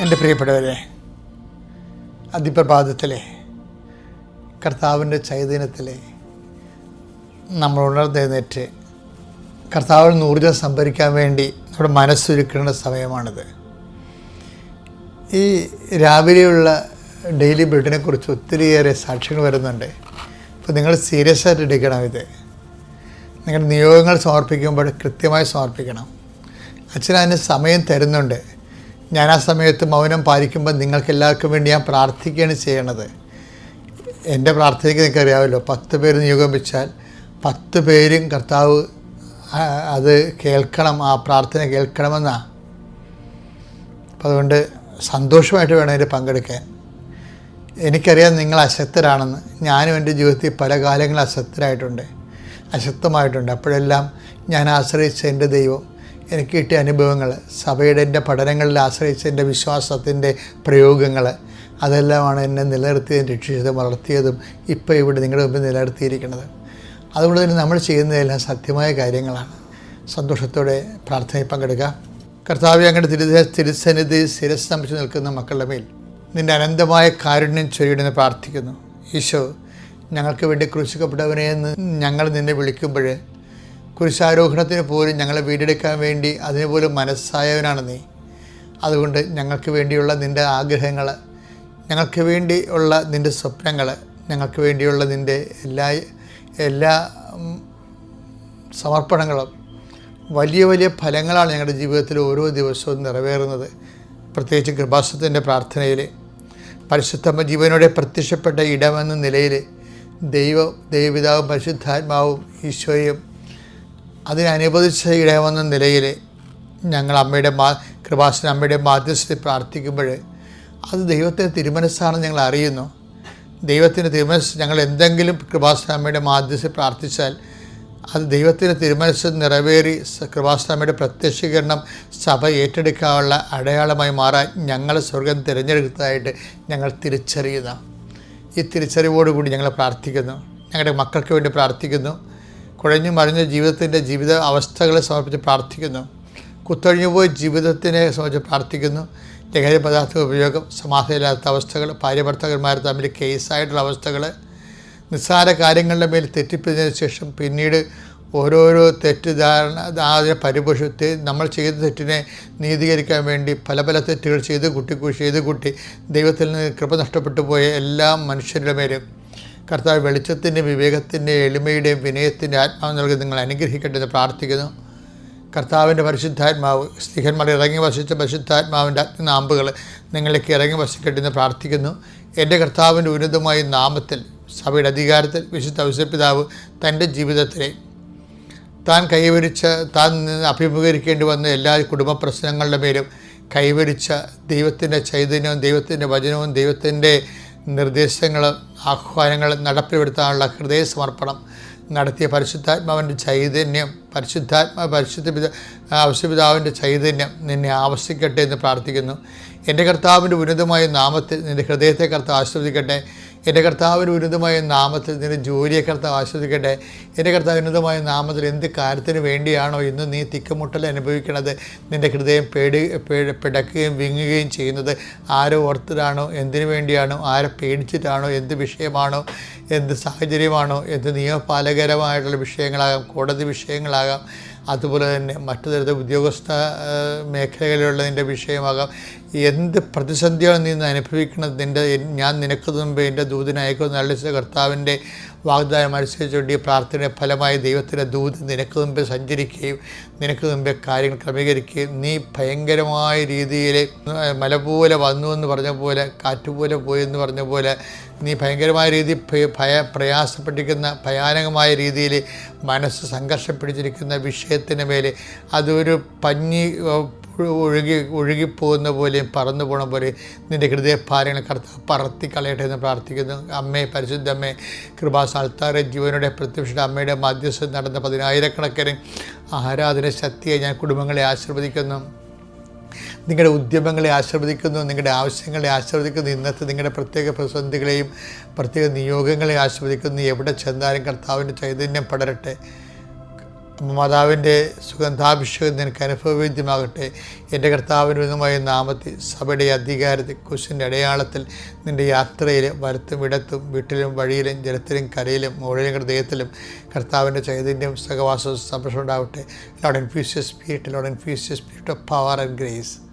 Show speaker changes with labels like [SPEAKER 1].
[SPEAKER 1] എന്റെ പ്രിയപ്പെട്ടവരെ അതിപ്രഭാതത്തിലെ കർത്താവിന്റെ ചൈതന്യത്തിലെ നമ്മൾ ഉണർന്നെഴുന്നേറ്റ് കർത്താവിൽ നിന്ന് ഊർജം സംഭരിക്കാൻ വേണ്ടി നമ്മുടെ മനസ്സൊരുക്കേണ്ട സമയമാണിത്. ഈ രാവിലെയുള്ള ഡെയിലി ബ്ലഡിനെ കുറിച്ച് ഒത്തിരിയേറെ സാക്ഷ്യങ്ങൾ വരുന്നുണ്ട്. അപ്പോൾ നിങ്ങൾ സീരിയസ് ആയിട്ട് എടുക്കണം ഇത്. നിങ്ങളുടെ നിയോഗങ്ങൾ സമർപ്പിക്കുമ്പോൾ കൃത്യമായി സമർപ്പിക്കണം. അച്ഛൻ അതിന് സമയം തരുന്നുണ്ട്. ഞാൻ ആ സമയത്ത് മൗനം പാലിക്കുമ്പോൾ നിങ്ങൾക്ക് എല്ലാവർക്കും വേണ്ടി ഞാൻ പ്രാർത്ഥിക്കുകയാണ് ചെയ്യണത്. എന്റെ പ്രാർത്ഥനയ്ക്ക് നിങ്ങൾക്ക് അറിയാമല്ലോ പത്ത് പേര് നിയോഗം വെച്ചാൽ പത്ത് പേരും കർത്താവ് അത് കേൾക്കണം ആ പ്രാർത്ഥന കേൾക്കണമെന്നാണ് അപ്പം അതുകൊണ്ട് സന്തോഷമായിട്ട് വേണം അതിൽ പങ്കെടുക്കാൻ. എനിക്കറിയാം നിങ്ങൾ അശക്തരാണെന്ന്. ഞാനും എന്റെ ജീവിതത്തിൽ പല കാലങ്ങളും അശക്തരായിട്ടുണ്ട് അശക്തമായിട്ടുണ്ട്. അപ്പോഴെല്ലാം ഞാൻ ആശ്രയിച്ച എന്റെ ദൈവം എനിക്ക് കിട്ടിയ അനുഭവങ്ങൾ സഭയുടെ എന്റെ പഠനങ്ങളിൽ ആശ്രയിച്ച എന്റെ വിശ്വാസത്തിന്റെ പ്രയോഗങ്ങൾ അതെല്ലാമാണ് എന്നെ നിലനിർത്തിയതും രക്ഷിച്ചതും വളർത്തിയതും ഇപ്പോൾ ഇവിടെ നിങ്ങളുടെ മുമ്പിൽ നിലനിർത്തിയിരിക്കുന്നത്. അതുകൊണ്ട് തന്നെ നമ്മൾ ചെയ്യുന്നതെല്ലാം സത്യമായ കാര്യങ്ങളാണ്. സന്തോഷത്തോടെ പ്രാർത്ഥനയിൽ പങ്കെടുക്കുക കർത്താവ് അങ്ങയുടെ തിരു തിരുസന്നിധി ശിരസ് നിൽക്കുന്ന മക്കളുടെ മേൽ നിന്റെ അനന്തമായ കാരുണ്യം ചൊരിയിടുന്ന പ്രാർത്ഥിക്കുന്നു. ഈശോ ഞങ്ങൾക്ക് വേണ്ടി ക്രൂശിക്കപ്പെട്ടവനെ എന്ന് ഞങ്ങൾ നിന്നെ വിളിക്കുമ്പോൾ കുരിശാരോഹണത്തിന് പോലും ഞങ്ങളെ വീടെടുക്കാൻ വേണ്ടി അതിനുപോലും മനസ്സായവനാണ് നീ. അതുകൊണ്ട് ഞങ്ങൾക്ക് വേണ്ടിയുള്ള നിന്റെ ആഗ്രഹങ്ങൾ ഞങ്ങൾക്ക് വേണ്ടിയുള്ള നിന്റെ സ്വപ്നങ്ങൾ ഞങ്ങൾക്ക് വേണ്ടിയുള്ള നിന്റെ എല്ലാ എല്ലാ സമർപ്പണങ്ങളും വലിയ വലിയ ഫലങ്ങളാണ് ഞങ്ങളുടെ ജീവിതത്തിൽ ഓരോ ദിവസവും നിറവേറുന്നത്. പ്രത്യേകിച്ച് കൃപാസത്തിന്റെ പ്രാർത്ഥനയിൽ പരിശുദ്ധമ്മ ജീവനോടെ പ്രത്യക്ഷപ്പെട്ട ഇടമെന്ന നിലയിൽ ദൈവ ദൈവപിതാവും പരിശുദ്ധാത്മാവും ഈശോയും അതിനനുവദിച്ച ഇടമെന്ന നിലയിൽ ഞങ്ങൾ അമ്മയുടെ മാ കൃപാസന അമ്മയുടെ മാധ്യസ്ഥത്തിൽ പ്രാർത്ഥിക്കുമ്പോൾ അത് ദൈവത്തിന്റെ തിരുമനസ്സാണെന്ന് ഞങ്ങൾ അറിയുന്നു. ദൈവത്തിന്റെ തിരുമനസ് ഞങ്ങൾ എന്തെങ്കിലും കൃപാസന അമ്മയുടെ മാധ്യസ്ഥത്തിൽ പ്രാർത്ഥിച്ചാൽ അത് ദൈവത്തിന്റെ തിരുമനസ് നിറവേറി കൃപാസനമ്മയുടെ പ്രത്യക്ഷീകരണം സഭ ഏറ്റെടുക്കാനുള്ള അടയാളമായി മാറാൻ ഞങ്ങൾ സ്വർഗം തിരഞ്ഞെടുത്തതായിട്ട് ഞങ്ങൾ തിരിച്ചറിയുന്ന. ഈ തിരിച്ചറിവോടുകൂടി ഞങ്ങൾ പ്രാർത്ഥിക്കുന്നു. ഞങ്ങളുടെ മക്കൾക്ക് വേണ്ടി പ്രാർത്ഥിക്കുന്നു. കുഴഞ്ഞു മറിഞ്ഞ ജീവിതത്തിന്റെ ജീവിത അവസ്ഥകളെ സമർപ്പിച്ച് പ്രാർത്ഥിക്കുന്നു. കുത്തൊഴിഞ്ഞു പോയ ജീവിതത്തിനെ സംബന്ധിച്ച് പ്രാർത്ഥിക്കുന്നു. ലഹരി പദാർത്ഥ ഉപയോഗം സമാധാനമില്ലാത്ത അവസ്ഥകൾ ഭാര്യഭർത്തകന്മാർ തമ്മിൽ കേസായിട്ടുള്ള അവസ്ഥകൾ നിസ്സാര കാര്യങ്ങളുടെ മേൽ തെറ്റിപ്പിച്ചതിന് ശേഷം പിന്നീട് ഓരോരോ തെറ്റിദ്ധാരണ അതിനെ പരിപോഷത്തെ നമ്മൾ ചെയ്ത തെറ്റിനെ നീതീകരിക്കാൻ വേണ്ടി പല പല തെറ്റുകൾ ചെയ്ത് കുട്ടി ചെയ്ത് കുട്ടി ദൈവത്തിൽ നിന്ന് കൃപ നഷ്ടപ്പെട്ടു പോയ എല്ലാ മനുഷ്യരുടെ മേലും. കർത്താവ് വെളിച്ചത്തിന്റെ വിവേകത്തിന്റെ എളിമയുടെയും വിനയത്തിന്റെ ആത്മാവ് നൽകി നിങ്ങൾ അനുഗ്രഹിക്കട്ടെ എന്ന് പ്രാർത്ഥിക്കുന്നു. കർത്താവിന്റെ പരിശുദ്ധാത്മാവ് സ്ത്രീഹന്മാർ ഇറങ്ങി വസിച്ച പരിശുദ്ധാത്മാവിന്റെ അഗ്നാമ്പുകൾ നിങ്ങളിലേക്ക് ഇറങ്ങി വസിക്കട്ടെ എന്ന് പ്രാർത്ഥിക്കുന്നു. എന്റെ കർത്താവിന്റെ ഉന്നതമായ നാമത്തിൽ സഭയുടെ അധികാരത്തിൽ വിശുദ്ധ ഔസപിതാവ് തന്റെ ജീവിതത്തിലെ താൻ കൈവരിച്ച താൻ അഭിമുഖീകരിക്കേണ്ടി വന്ന എല്ലാ കുടുംബ പ്രശ്നങ്ങളുടെ മേലും കൈവരിച്ച ദൈവത്തിന്റെ ചൈതന്യവും ദൈവത്തിന്റെ വചനവും ദൈവത്തിന്റെ നിർദ്ദേശങ്ങളും ആഹ്വാനങ്ങൾ നടപ്പിൽപ്പെടുത്താനുള്ള ഹൃദയ സമർപ്പണം നടത്തിയ പരിശുദ്ധാത്മാവിന്റെ ചൈതന്യം പരിശുദ്ധാത്മാ പരിശുദ്ധ പിത ചൈതന്യം നിന്നെ ആവശ്യിക്കട്ടെ എന്ന് പ്രാർത്ഥിക്കുന്നു. എന്റെ കർത്താവിന്റെ ഉന്നതമായ നാമത്തിൽ നിന്റെ ഹൃദയത്തെ കർത്താവ് ആസ്വദിക്കട്ടെ എന്റെ കർത്താവിന് ഉന്നതമായ നാമത്തിൽ നിന്റെ ജോലിയെ കർത്താവ് ആസ്വദിക്കട്ടെ എന്റെ കർത്താവ് ഉന്നതമായ നാമത്തിൽ എന്ത് കാര്യത്തിന് വേണ്ടിയാണോ ഇന്ന് നീ തിക്കുമുട്ടൽ അനുഭവിക്കുന്നത് നിന്റെ ഹൃദയം പേടി പിടക്കുകയും വിങ്ങുകയും ചെയ്യുന്നത് ആരോ ഓർത്തിട്ടാണോ? എന്തിനു വേണ്ടിയാണോ? ആരെ പേടിച്ചിട്ടാണോ? എന്ത് വിഷയമാണോ? എന്ത് സാഹചര്യമാണോ? എന്ത് നിയമപാലകരമായിട്ടുള്ള വിഷയങ്ങളാകാം കോടതി വിഷയങ്ങളാകാം. അതുപോലെ തന്നെ മറ്റു തരത്തിൽ ഉദ്യോഗസ്ഥ മേഖലകളിലുള്ളതിന്റെ വിഷയമാകാം. എന്ത് പ്രതിസന്ധിയാണ് നീ അനുഭവിക്കുന്നത്? നിന്റെ ഞാൻ നിനക്ക് മുമ്പ് എന്റെ ദൂതനയക്കുന്ന അള്ളിച്ച കർത്താവിന്റെ വാഗ്ദാനം അനുസരിച്ചുകൊണ്ട് ഈ പ്രാർത്ഥനയുടെ ഫലമായി ദൈവത്തിന്റെ ദൂത് നിനക്ക് മുമ്പ് സഞ്ചരിക്കുകയും നിനക്ക് മുമ്പേ കാര്യങ്ങൾ ക്രമീകരിക്കുകയും നീ ഭയങ്കരമായ രീതിയിൽ മല പോലെ വന്നു എന്ന് പറഞ്ഞ പോലെ കാറ്റുപോലെ പോയി എന്ന് പറഞ്ഞ പോലെ നീ ഭയങ്കരമായ രീതിയിൽ ഭയ- പ്രയാസപ്പെട്ടിരിക്കുന്ന ഭയാനകമായ രീതിയിൽ മനസ്സ് സംഘർഷം പിടിച്ചിരിക്കുന്ന വിഷയത്തിന് മേലെ അതൊരു പഞ്ഞി ഒഴുകി ഒഴുകിപ്പോകുന്ന പോലെയും പറന്നു പോണ പോലെ നിന്റെ ഹൃദയഭാരങ്ങൾ കർത്താവ് പറത്തി കളയട്ടെ എന്ന് പ്രാർത്ഥിക്കുന്നു. അമ്മേ പരിശുദ്ധ അമ്മേ കൃപാസാൽത്താറെ ജീവനോടെ പ്രത്യക്ഷ അമ്മയുടെ മധ്യസ്ഥം നടന്ന പതിനായിരക്കണക്കിന് ആരാധന ശക്തിയെ ഞാൻ കുടുംബങ്ങളെ ആശീർവദിക്കുന്നു. നിങ്ങളുടെ ഉദ്യമങ്ങളെ ആശീർവദിക്കുന്നു നിങ്ങളുടെ ആവശ്യങ്ങളെ ആശീർവദിക്കുന്നു. ഇന്നത്തെ നിങ്ങളുടെ പ്രത്യേക പ്രതിസന്ധികളെയും പ്രത്യേക നിയോഗങ്ങളെ ആശീർവദിക്കുന്നു. എവിടെ ചെന്നാലും കർത്താവിന്റെ ചൈതന്യം പടരട്ടെ. മാതാവിന്റെ സുഗന്ധാഭിഷേകം നിനക്ക് അനുഭവവേദ്യമാകട്ടെ എന്റെ കർത്താവിനുമായ നാമത്തിൽ സഭയുടെ അധികാരത്തിൽ കുശിന്റെ അടയാളത്തിൽ നിന്റെ യാത്രയിൽ വലത്തും ഇടത്തും വീട്ടിലും വഴിയിലും ജലത്തിലും കരയിലും മുകളിലും ഹൃദയത്തിലും കർത്താവിന്റെ ചൈതന്യം സഹവാസവും സംരക്ഷണം ഉണ്ടാവട്ടെ. Lord infuse spirit lord infuse spirit of power and grace.